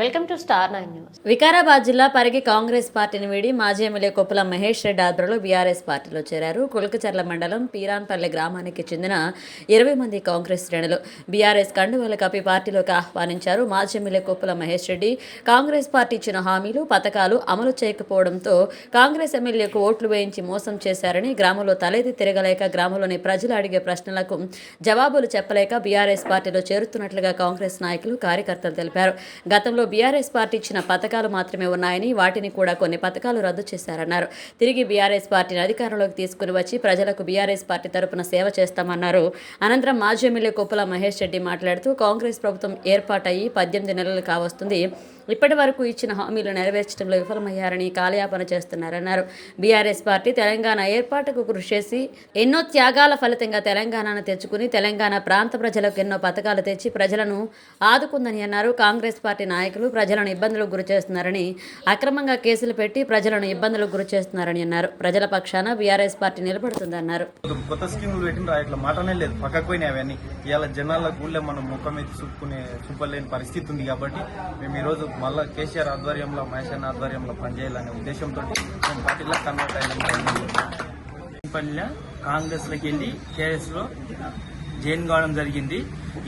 Welcome to star nine news. Vikarabad జిల్లా పరిగి కాంగ్రెస్ పార్టీని వీడి మాజీ ఎమ్మెల్యే కొప్పుల మహేష్ రెడ్డి ఆధ్వర్యంలో బీఆర్ఎస్ పార్టీలో చేరారు. కులకచర్ల మండలం పీరాన్పల్లె గ్రామానికి చెందిన ఇరవై మంది కాంగ్రెస్ శ్రేణులు బీఆర్ఎస్ కండువాల కప్పి పార్టీలోకి ఆహ్వానించారు. మాజీ ఎమ్మెల్యే కొప్పుల మహేష్ రెడ్డి కాంగ్రెస్ పార్టీ ఇచ్చిన హామీలు పథకాలు అమలు చేయకపోవడంతో కాంగ్రెస్ ఎమ్మెల్యేకు ఓట్లు వేయించి మోసం చేశారని గ్రామంలో తలెత్తి తిరగలేక గ్రామంలోని ప్రజలు అడిగే ప్రశ్నలకు జవాబులు చెప్పలేక బీఆర్ఎస్ పార్టీలో చేరుతున్నట్లుగా కాంగ్రెస్ నాయకులు కార్యకర్తలు తెలిపారు. గతంలో బీఆర్ఎస్ పార్టీ ఇచ్చిన పథకాలు మాత్రమే ఉన్నాయని వాటిని కూడా కొన్ని పథకాలు రద్దు చేశారన్నారు. తిరిగి బీఆర్ఎస్ పార్టీని అధికారంలోకి తీసుకుని వచ్చి ప్రజలకు బీఆర్ఎస్ పార్టీ తరపున సేవ చేస్తామన్నారు. అనంతరం మాజీ ఎమ్మెల్యే కొప్పుల మహేష్ రెడ్డి మాట్లాడుతూ కాంగ్రెస్ ప్రభుత్వం ఏర్పాటయ్యి పద్దెనిమిది నెలలు కావస్తుంది ఇప్పటి వరకు ఇచ్చిన హామీలు నెరవేర్చడంలో విఫలమయ్యారని కాలయాపన చేస్తున్నారన్నారు. బీఆర్ఎస్ పార్టీ తెలంగాణ ఏర్పాటుకు కృషి చేసి ఎన్నో త్యాగాల ఫలితంగా తెలంగాణను తెచ్చుకుని తెలంగాణ ప్రాంత ప్రజలకు ఎన్నో పథకాలు తెచ్చి ప్రజలను ఆదుకుందని అన్నారు. కాంగ్రెస్ పార్టీ నాయకులు ప్రజలను ఇబ్బందులకు గురి చేస్తున్నారని అక్రమంగా కేసులు పెట్టి ప్రజలను ఇబ్బందులకు గురి చేస్తున్నారని అన్నారు. ప్రజల పక్షాన బీఆర్ఎస్ పార్టీ నిలబడుతుందన్నారు. కొత్త స్కీములు పెట్టిన ఇట్లా మాటనే లేదు. పక్కకు పోయినాయి అవన్నీ. ఇవాళ జనాల గుళ్ళే మనం ముఖం మీద చూపుకునే చూపలేని పరిస్థితి ఉంది కాబట్టి మేము ఈరోజు మళ్ళా కేసీఆర్ ఆధ్వర్యంలో మహేష్ అన్న ఆధ్వర్యంలో పనిచేయాలనే ఉద్దేశంతో మేము పార్టీలో కన్వర్ట్ అయినాం పల్లె కాంగ్రెస్లోకి వెళ్ళి కేఎస్లో జైన్ కావడం జరిగింది.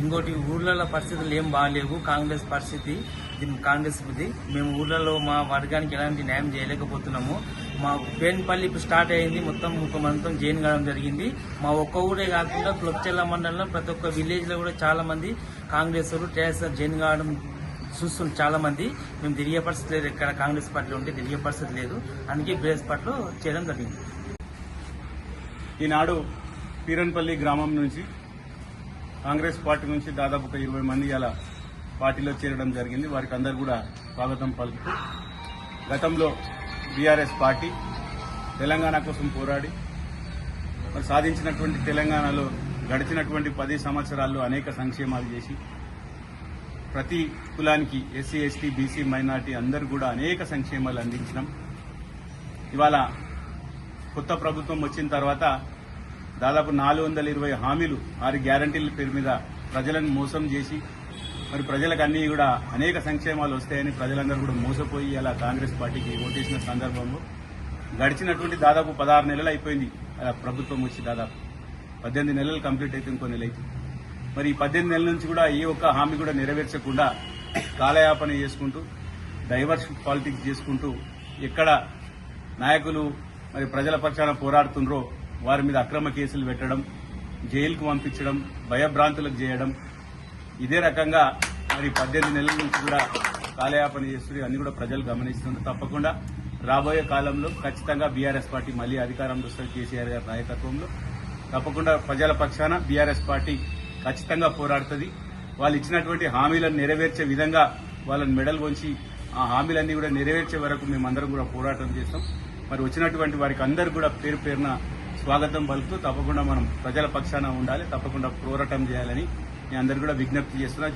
ఇంకోటి ఊర్లలో పరిస్థితులు ఏం బాగాలేవు. కాంగ్రెస్ పరిస్థితి కాంగ్రెస్ ఇది మేము ఊర్లలో మా వర్గానికి ఎలాంటి న్యాయం చేయలేకపోతున్నాము. మా పేన్పల్లి ఇప్పుడు స్టార్ట్ అయింది. మొత్తం ఒక జైన్ కావడం జరిగింది. మా ఒక్క ఊరే కాకుండా క్లొప్చెల్ల మండలంలో ప్రతి ఒక్క విలేజ్లో కూడా చాలామంది కాంగ్రెస్ వాళ్ళు టీఆర్ఎస్ జైన్ కావడం చూస్తుంది చాలా మంది మేము తిరిగే పరిస్థితి లేదు ఇక్కడ కాంగ్రెస్ పార్టీలో ఉంటే తిరిగే పరిస్థితి లేదు. అందుకే బీఎస్ పార్టీలో చేయడం జరిగింది. ఈనాడు పీరన్పల్లి గ్రామం నుంచి కాంగ్రెస్ పార్టీ నుంచి దాదాపు ఒక ఇరవై మంది అలా పార్టీలో చేరడం జరిగింది. వారికి అందరు కూడా స్వాగతం పలుకుతూ గతంలో బీఆర్ఎస్ పార్టీ తెలంగాణ కోసం పోరాడి సాధించినటువంటి తెలంగాణలో గడిచినటువంటి పది సంవత్సరాల్లో అనేక సంక్షేమాలు చేసి ప్రతి కులానికి ఎస్సీ ఎస్టీ బీసీ మైనార్టీ అందరూ కూడా అనేక సంక్షేమాలు అందించడం ఇవాళ కొత్త ప్రభుత్వం వచ్చిన తర్వాత దాదాపు నాలుగు వందల ఇరవై హామీలు ఆరు గ్యారంటీల పేరు మీద ప్రజలను మోసం చేసి మరి ప్రజలకు అన్నీ కూడా అనేక సంక్షేమాలు వస్తాయని ప్రజలందరూ కూడా మోసపోయి అలా కాంగ్రెస్ పార్టీకి ఓటేసిన సందర్భంలో గడిచినటువంటి దాదాపు పదహారు నెలలు అయిపోయింది. అలా ప్రభుత్వం వచ్చి దాదాపు పద్దెనిమిది నెలలు కంప్లీట్ అయితే ఇంకో నెల అయితే మరి ఈ పద్దెనిమిది నెలల నుంచి కూడా ఏ ఒక్క హామీ కూడా నెరవేర్చకుండా కాలయాపన చేసుకుంటూ డైవర్స్ పాలిటిక్స్ చేసుకుంటూ ఎక్కడ నాయకులు మరి ప్రజల పక్షాన పోరాడుతుండ్రో వారి మీద అక్రమ కేసులు పెట్టడం జైలుకు పంపించడం భయభ్రాంతులకు చేయడం ఇదే రకంగా మరి పద్దెనిమిది నెలల నుంచి కూడా కాలయాపన చేస్తుంది అన్ని కూడా ప్రజలు గమనిస్తున్నారు. తప్పకుండా రాబోయే కాలంలో ఖచ్చితంగా బీఆర్ఎస్ పార్టీ మళ్ళీ అధికారంలో వస్తుంది కేసీఆర్ గారి నాయకత్వంలో. తప్పకుండా ప్రజల పక్షాన బీఆర్ఎస్ పార్టీ ఖచ్చితంగా పోరాడుతుంది. వాళ్ళు ఇచ్చినటువంటి హామీలను నెరవేర్చే విధంగా వాళ్ళని మెడల్ వంచి ఆ హామీలన్నీ కూడా నెరవేర్చే వరకు మేమందరం కూడా పోరాటం చేస్తాం. మరి వచ్చినటువంటి వారికి అందరు కూడా పేరు పేరున స్వాగతం పలుకుతూ తప్పకుండా మనం ప్రజల పక్షాన ఉండాలి తప్పకుండా పోరాటం చేయాలని మీ అందరు కూడా విజ్ఞప్తి చేస్తున్నా.